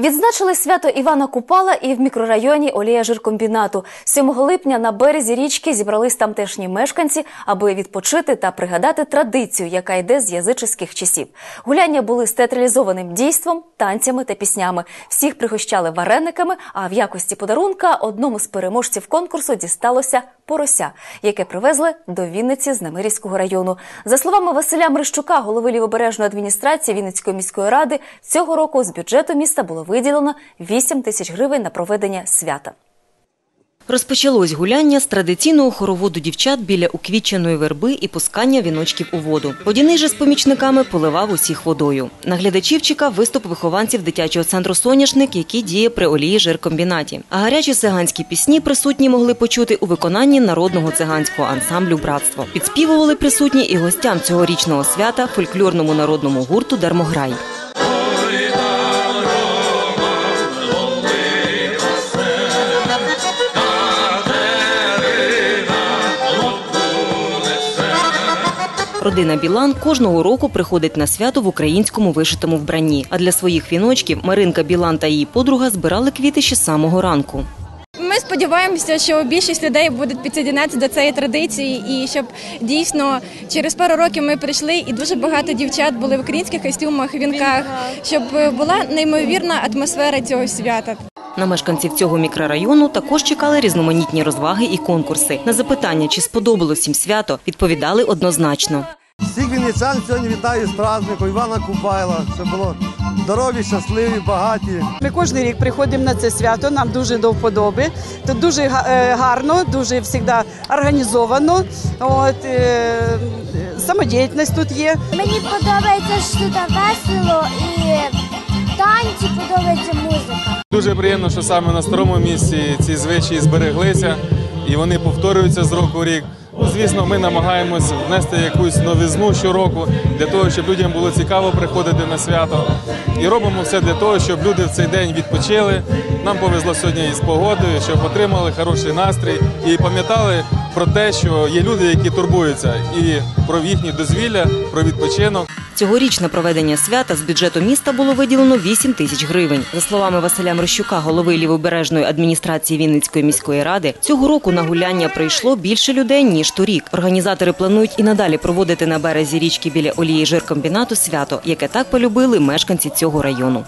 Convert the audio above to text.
Відзначили свято Івана Купала і в мікрорайоні Олія Жиркомбінату. 7 липня на березі річки зібрались тамтешні мешканці, аби відпочити та пригадати традицію, яка йде з язичних часів. Гуляння були з театралізованим дійством, танцями та піснями. Всіх пригощали варениками. А в якості подарунка одному з переможців конкурсу дісталося порося, яке привезли до Вінниці з Немирівського району. За словами Василя Мрищука, голови лівобережної адміністрації Вінницької міської ради, цього року з бюджету міста було виділено 8 тисяч гривень на проведення свята. Розпочалось гуляння з традиційного хороводу дівчат біля уквітченої верби і пускання віночків у воду. Водяний же з помічниками поливав усіх водою. На глядачів чекав виступ вихованців дитячого центру «Соняшник», який діє при олії жиркомбінаті. А гарячі циганські пісні присутні могли почути у виконанні народного циганського ансамблю Братство. Підспівували присутні і гостям цьогорічного свята фольклорному народному гурту Дармограй. Родина Білан кожного року приходить на свято в українському вишитому вбранні. А для своїх віночків Маринка Білан та її подруга збирали квіти ще з самого ранку. Ми сподіваємося, що більшість людей будуть підсоединятися до цієї традиції, і щоб дійсно через пару років ми прийшли, і дуже багато дівчат були в українських костюмах, вінках, щоб була неймовірна атмосфера цього свята. На мешканців цього мікрорайону також чекали різноманітні розваги і конкурси. На запитання, чи сподобалось їм свято, відповідали однозначно. Всіх вінничан сьогодні вітаю з праздником Івана Купайла, щоб було здорові, щасливі, багаті. Ми кожен рік приходимо на це свято, нам дуже до вподоби. Тут дуже е, гарно, дуже завжди організовано. От, е, самодіяльність тут є. Мені подобається, що тут весело і. Дуже приємно, що саме на старому місці ці звичаї збереглися і вони повторюються з року в рік. Ну, звісно, ми намагаємось внести якусь новизну щороку для того, щоб людям було цікаво приходити на свято. І робимо все для того, щоб люди в цей день відпочили. Нам повезло сьогодні із погодою, щоб отримали хороший настрій і пам'ятали про те, що є люди, які турбуються, і про їхнє дозвілля, про відпочинок. Цьогоріч на проведення свята з бюджету міста було виділено 8 тисяч гривень. За словами Василя Мрощука, голови лівобережної адміністрації Вінницької міської ради, цього року на гуляння прийшло більше людей ніж торік. Організатори планують і надалі проводити на березі річки біля олії жиркомбінату свято, яке так полюбили мешканці цього району.